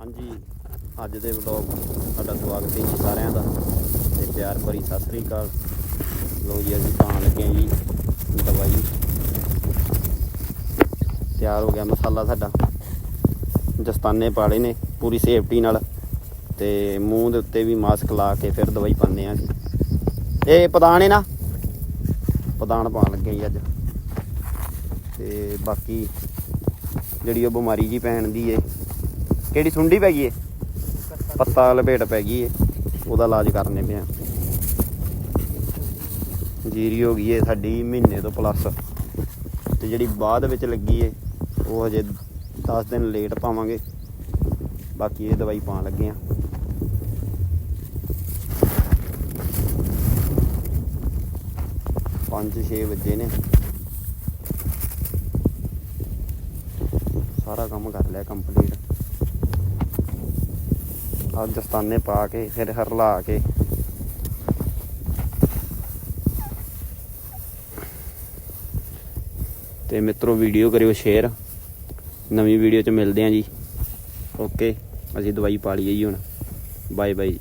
ਹਾਂਜੀ, ਅੱਜ ਦੇ ਵਲੌਗ ਸਾਡਾ ਸਵਾਗਤ ਹੈ ਜੀ ਸਾਰਿਆਂ ਦਾ। ਤੇ ਪਿਆਰ ਭਰੀ ਸਤਿ ਸ੍ਰੀ ਅਕਾਲ। ਲੋ ਜੀ, ਅਸੀਂ ਪਾਣ ਲੱਗੇ ਜੀ ਦਵਾਈ। ਤਿਆਰ ਹੋ ਗਿਆ ਮਸਾਲਾ ਸਾਡਾ। ਦਸਤਾਨੇ ਪਾੜੇ ਨੇ ਪੂਰੀ ਸੇਫਟੀ ਨਾਲ। ਤੇ ਮੂੰਹ ਦੇ ਉੱਤੇ ਵੀ ਮਾਸਕ ਲਾ ਕੇ ਫਿਰ ਦਵਾਈ ਪਾਉਂਦੇ ਆ ਜੀ ਇਹ ਪਦਾਨ ਨਾ? ਪਦਾਨ ਪਾਣ ਲੱਗੇ ਜੀ ਅੱਜ। ਤੇ ਬਾਕੀ ਜਿਹੜੀ ਉਹ ਬਿਮਾਰੀ ਜੀ ਪੈਣ ਦੀ ਏ ਕਿਹੜੀ ਸੁੰਡੀ ਪੈ ਗਈ ਏ? ਪੱਤਾ ਲਪੇਟ ਪੈ ਗਈ ਏ। ਉਹਦਾ ਇਲਾਜ ਕਰਨੇ ਪਿਆ ਜੀਰੀ ਹੋ ਗਈ ਏ ਸਾਡੀ ਮਹੀਨੇ ਤੋਂ ਪਲੱਸ ਤੇ ਜਿਹੜੀ ਬਾਅਦ ਵਿੱਚ ਲੱਗੀ ਏ, ਉਹ ਹਜੇ 10 ਦਿਨ ਲੇਟ ਪਾਵਾਂਗੇ। ਬਾਕੀ ਇਹ ਦਵਾਈ ਪਾਣ ਲੱਗੇ ਆ। ਪੰਜ 6 ਵਜੇ ਨੇ। ਸਾਰਾ ਕੰਮ ਕਰ ਲਿਆ ਕੰਪਲੀਟ ਆ ਦਸਤਾਨੇ ਪਾ ਕੇ, ਫਿਰ ਹਰਲਾ ਕੇ। ਤੇ ਮਿੱਤਰੋ ਵੀਡੀਓ ਕਰਿਓ ਸ਼ੇਅਰ ਨਵੀਂ ਵੀਡੀਓ ਚ ਮਿਲਦੇ ਆਂ ਜੀ। ਓਕੇ ਅਸੀਂ ਦਵਾਈ ਪਾ ਲਈਏ ਜੀ ਹੁਣ। ਬਾਏ ਬਾਏ ਜੀ।